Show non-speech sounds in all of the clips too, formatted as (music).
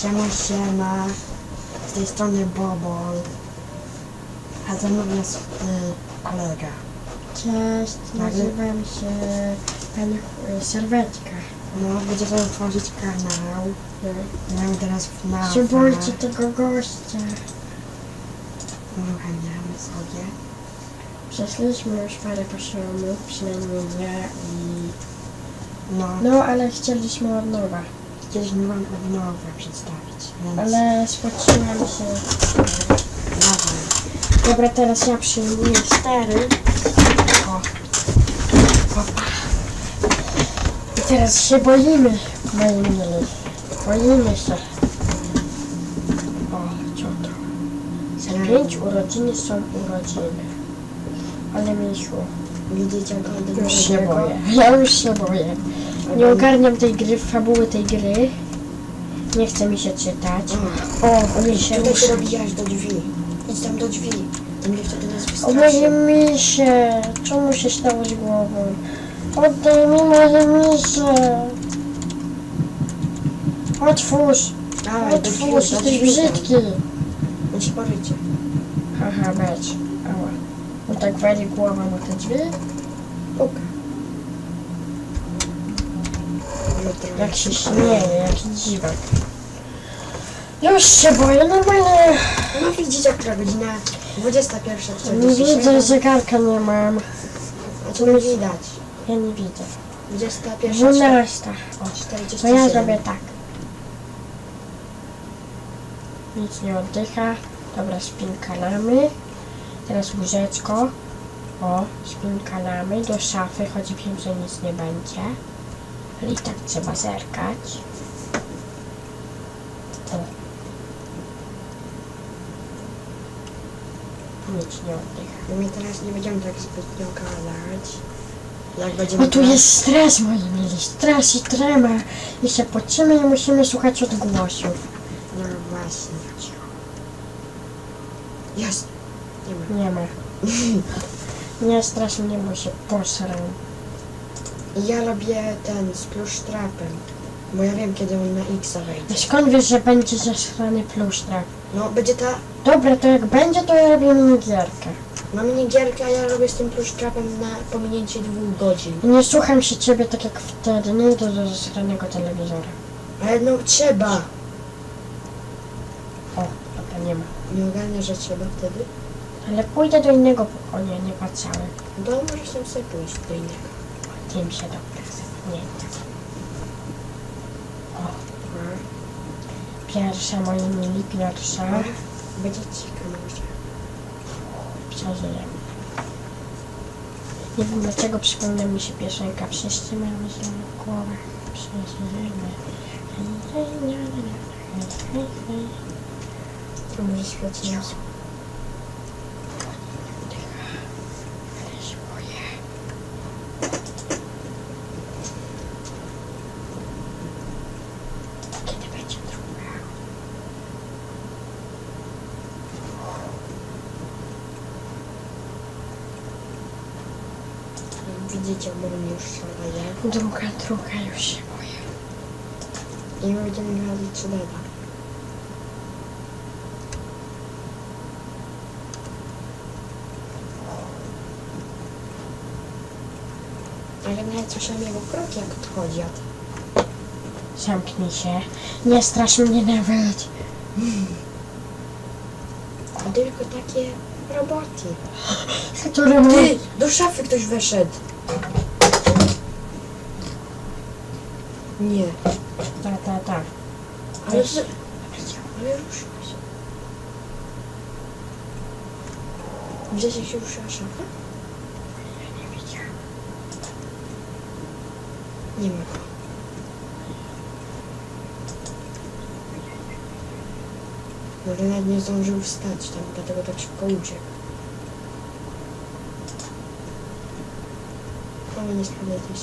Siema, siema. Z tej strony Bobol. A ze mną jest y, kolega. Cześć, nazywam się Pan y, Serwetka. No, będzie sobie tworzyć kanał. Mamy teraz FNAF. Nie bójcie tego gościa. Uruchamiamy sobie. Przeszliśmy już parę poziomów, przynajmniej ja i... No, No, ale chcieliśmy od nowa. chcieliśmy wam odnowę przedstawić, więc Ale spociłam się. dawaj. Dobra, teraz ja przyjmuję stary. O, I teraz się boimy, moi mili. Boimy się. O, co to? Za pięć urodziny są urodziny. Ale misiu. widzicie go Już się boję. Ja już się boję. Nie ogarniam tej gry, fabuły tej gry. Nie chce mi się czytać. O, mi się Tutaj się dobijasz do drzwi. Idź tam do drzwi. To mnie wtedy nas O moje wystraszy. misie! Co mu się stało z głową? Oddaj mi moje misie! Otwórz! Dawaj, do drzwi, Otwórz, do jesteś drzwi. brzydki! Haha, mecz. Ała. No tak wali głowa na te drzwi? Puka. Jak się śmieje, jaki dziwak. Już się boję, normalnie. No widzicie, która godzina? 21.47. Nie widzę, zegarka nie mam. A co nie widać? Ja nie widzę. 21.47. 12. To ja zrobię tak. Nic nie oddycha. Dobra, spinkalamy. Teraz łóżeczko. O, spinkalamy do szafy, choć wiem, że nic nie będzie. Ale i tak trzeba zerkać. O. Nic nie oddycha. My teraz nie będziemy tak zbytnio gadać. Jak będziemy Bo tu jest stres, moi mili, stres i trema. I się pocimy i musimy słuchać odgłosów. No właśnie. Jest. Nie ma. Nie ma. (laughs) Nie strasz mnie, bo się posrał. Ja robię ten z plusztrapem. Bo ja wiem, kiedy on na X wejdzie. A skąd wiesz, że będzie zesrany plusztrap? No, będzie ta... Dobra, to jak będzie, to ja robię minigierkę. Mam minigierkę, a ja robię z tym plusztrapem na pominięcie dwóch godzin. Nie słucham się ciebie tak jak wtedy, nie idę do zesranego telewizora. Ale no, trzeba. O, dobra, nie ma. Nie ogarnia, że trzeba wtedy? Ale pójdę do innego pokoju, nie patrzałem. No, możesz tam sobie pójść do innego. Tym się dobra zapamiętam. Aha. Pierwsza, moi mili, pierwsza. Będzie ciekawe. Przeżyjemy. Nie wiem dlaczego przypomina mi się piosenka Wszyscy źle w głowach. Przeżyjemy. To może świetnie. Ale się boję. Kiedy będzie druga? Widzicie, bo on już szaleje. Druga, druga, już się boję. I my będziemy grali 3 Ale nawet słyszałem jego kroki, jak odchodzi od... Zamknij się. Nie strasz mnie nawet. A tylko takie roboty. Które mu... Ty! Do szafy ktoś weszedł. Nie. Ta, ta, ta. Ale, że... ale ruszyła się. Się ruszyła szafa? Ma go. Może nawet nie zdążył wstać tam, dlatego tak szybko uciekł. Ale nie sprawdzaj tej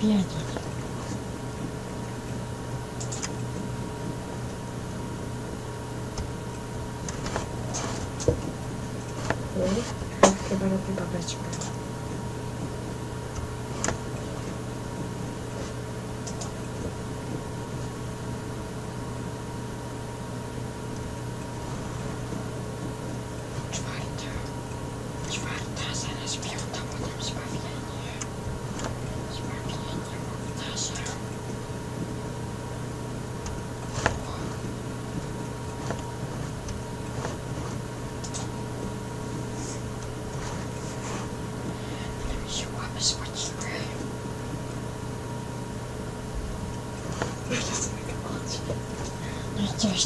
Опять. Ой, как тебе рыбачка?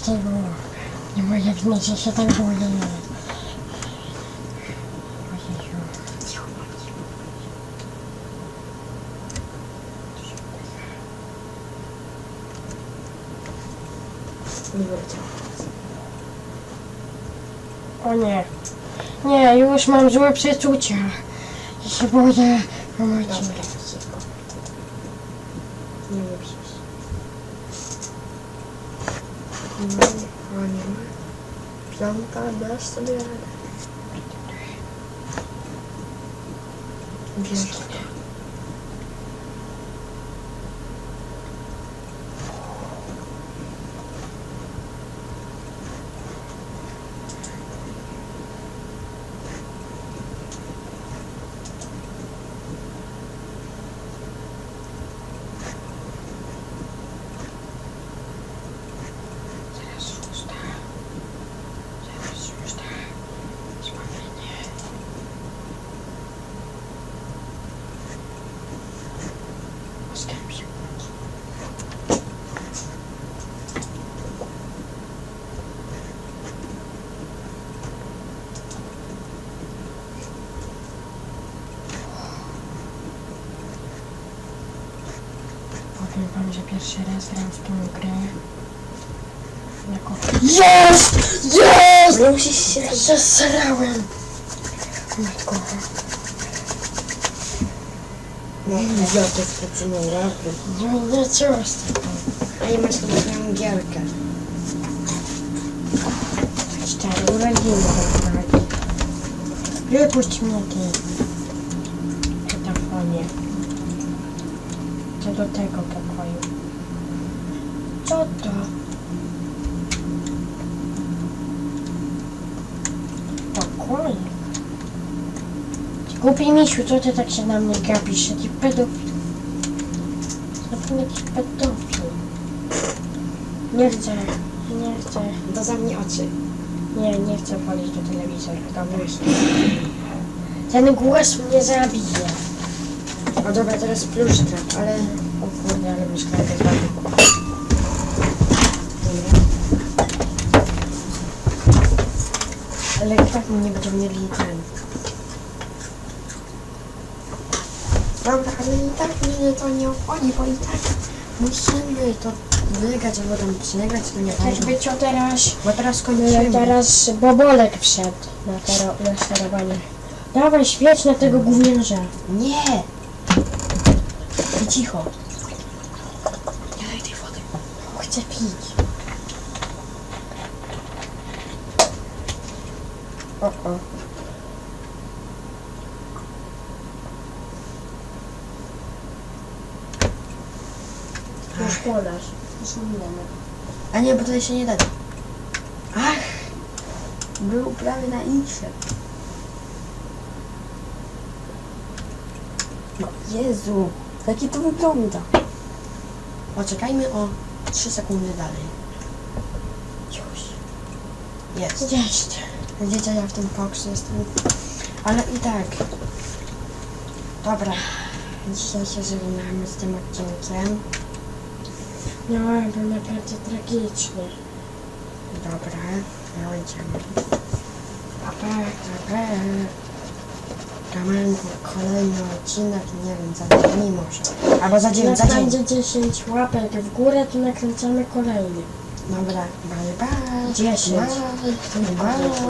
I było. Nie moje wina, że się tak boję. O nie. Nie, już mam złe przeczucia. Ja się boję. Cicho. Nie musisz. Nie ma, o nie ma. Wam, że pierwszy raz gram w tą grę. Jako... Jest! Jest! nie musisz się... Zesrałem! Matko. No, idioty specjalnie robią. No nie co z? A nie masz sobie swoją gierkę. Cztery urodziny dokładnie. Wypuść mnie ty. Telefonie. Co do tego pokoju. Co to? Pokoj. Ty Głupi misiu, co ty tak się na mnie gapisz? Ty pedofil. Zapewne jakiś pedofil. Nie chcę. Nie chcę. To zamknij oczy. Nie, nie chcę podejść do telewizora. Dobra. Ten głos mnie zabije. O dobra, teraz pluszka, ale... O kurde, ale mi szklankę zabił. Dobra. Ale i tak nie będziemy mieli ten. Dobra, ale i tak mnie to nie obchodzi, bo i tak musimy to wygrać, albo tam przegrać, to nie Też ważne. być o teraz. Bo teraz kończymy. Teraz Bobolek wszedł na, tero, na sterowanie. Dawaj, świeć na tego gówniarza. Nie! I cicho. Nie daj tej wody. Chcę pić. O, o. Gospodarz. A nie, bo tutaj się nie da. Ach! Był prawie na insze. Jezu! Jaki to wygląda? Poczekajmy o 3 sekundy dalej. Już. Jest. Jest. Widzicie, ja w tym jestem. Ale i tak. Dobra. Dzisiaj się żegnamy z tym odcinkiem. No, był naprawdę tragicznie. Dobra, będziemy. Papa, papa. Kamen, kolejny odcinek, nie wiem, za dwa dni może. Albo za dzień, Jak za dzień. będzie 10 łapek w górę, to nakręcamy kolejny. Dobra, bye bye. 10. Bye. Bye.